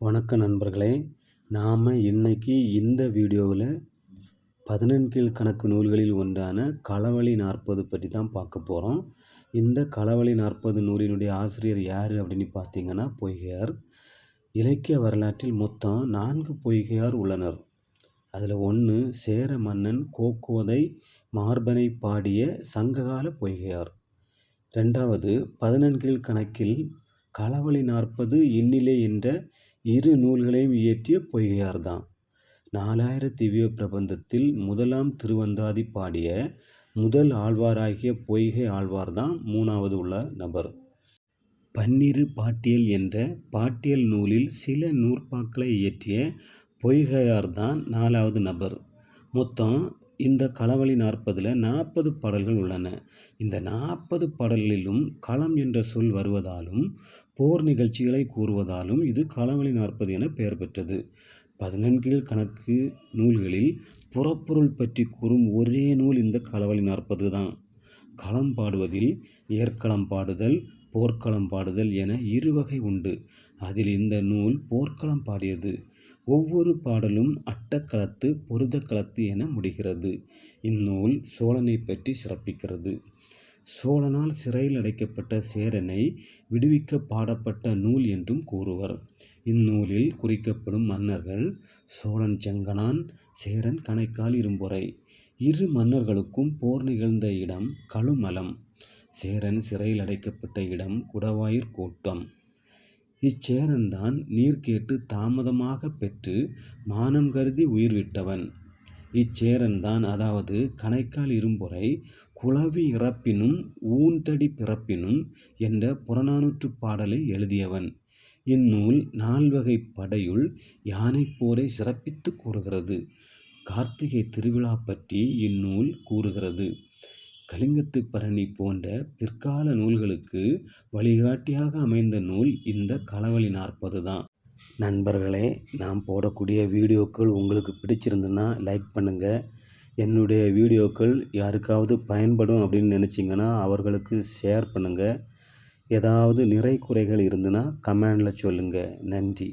வணக்கம் நண்பர்களே நாம் இன்னைக்கு இந்த வீடியோவில் பதினெண்கீழ் கணக்கு நூல்களில் ஒன்றான களவழி நாற்பது பற்றி தான் பார்க்க போகிறோம் இந்த களவழி நாற்பது நூலினுடைய ஆசிரியர் யார் அப்படின்னு பார்த்தீங்கன்னா பொய்கையார். இலக்கிய வரலாற்றில் மொத்தம் நான்கு பொய்கையார் உள்ளனர். அதில் ஒன்று சேர மன்னன் கோக்கோதை மார்பனை பாடிய சங்ககால பொய்கையார். ரெண்டாவது பதினெண்கீழ் கணக்கில் களவழி நாற்பது இன்னிலே என்ற இரு நூல்களையும் இயற்றிய பொய்கையார் தான் நாலாயிர திவ்ய பிரபந்தத்தில் முதலாம் திருவந்தாதி பாடிய முதல் ஆழ்வாராகிய பொய்கை ஆழ்வார்தான் மூணாவது உள்ள நபர். பன்னிரு பாட்டியல் என்ற பாட்டியல் நூலில் சில நூற்பாக்களை இயற்றிய பொய்கையார் தான் நாலாவது நபர். மொத்தம் இந்த களவழி நாற்பதில் நாற்பது பாடல்கள் உள்ளன. இந்த நாற்பது பாடலிலும் களம் என்ற சொல் வருவதாலும் போர் நிகழ்ச்சிகளை கூறுவதாலும் இது களவழி நாற்பது என பெயர் பெற்றது. பதினெண்கீழ் கணக்கு நூல்களில் புறப்பொருள் பற்றி கூறும் ஒரே நூல் இந்த களவழி நாற்பது தான். களம் பாடுவதில் ஏற்களம் பாடுதல் போர்க்களம் பாடுதல் என இருவகை உண்டு. அதில் இந்த நூல் போர்க்களம் பாடியது. ஒவ்வொரு பாடலும் அட்டக்களத்து பொருதக்களத்து என முடிகிறது. இந்நூல் சோழனை பற்றி சிறப்பிக்கிறது. சோழனால் சிறையில் அடைக்கப்பட்ட சேரனை விடுவிக்க பாடப்பட்ட நூல் என்றும் கூறுவர். இந்நூலில் குறிக்கப்படும் மன்னர்கள் சோழன் செங்கனான் சேரன் கணைக்கால் இரும்பொறை இரு மன்னர்களுக்கும் போர் நிகழ்ந்த இடம் கழுமலம். சேரன் சிறையில் அடைக்கப்பட்ட இடம் குடவாயிற் கூட்டம். இச்சேரன்தான் நீர் கேட்டு தாமதமாக பெற்று மானம் கருதி உயிர் விட்டவன். இச்சேரன்தான் அதாவது கணைக்கால் இரும்பொறை குளவி இறப்பினும் ஊன்தடி பிறப்பினும் என்ற புறநானூற்று பாடலை எழுதியவன். இந்நூல் நால்வகை படையுள் யானை போரை சிறப்பித்து கூறுகிறது. கார்த்திகை திருவிழா பற்றி இந்நூல் கூறுகிறது. கலிங்கத்து பரணி போன்ற பிற்கால நூல்களுக்கு வழிகாட்டியாக அமைந்த நூல் இந்த களவழி நாற்பது தான். நண்பர்களே நான் போடக்கூடிய வீடியோக்கள் உங்களுக்கு பிடிச்சிருந்துன்னா லைக் பண்ணுங்கள் என்னுடைய வீடியோக்கள் யாருக்காவது பயன்படும் அப்படின்னு நினச்சிங்கன்னா அவர்களுக்கு ஷேர் பண்ணுங்கள் ஏதாவது நிறை குறைகள் இருந்துன்னா கமெண்டில் சொல்லுங்கள் நன்றி.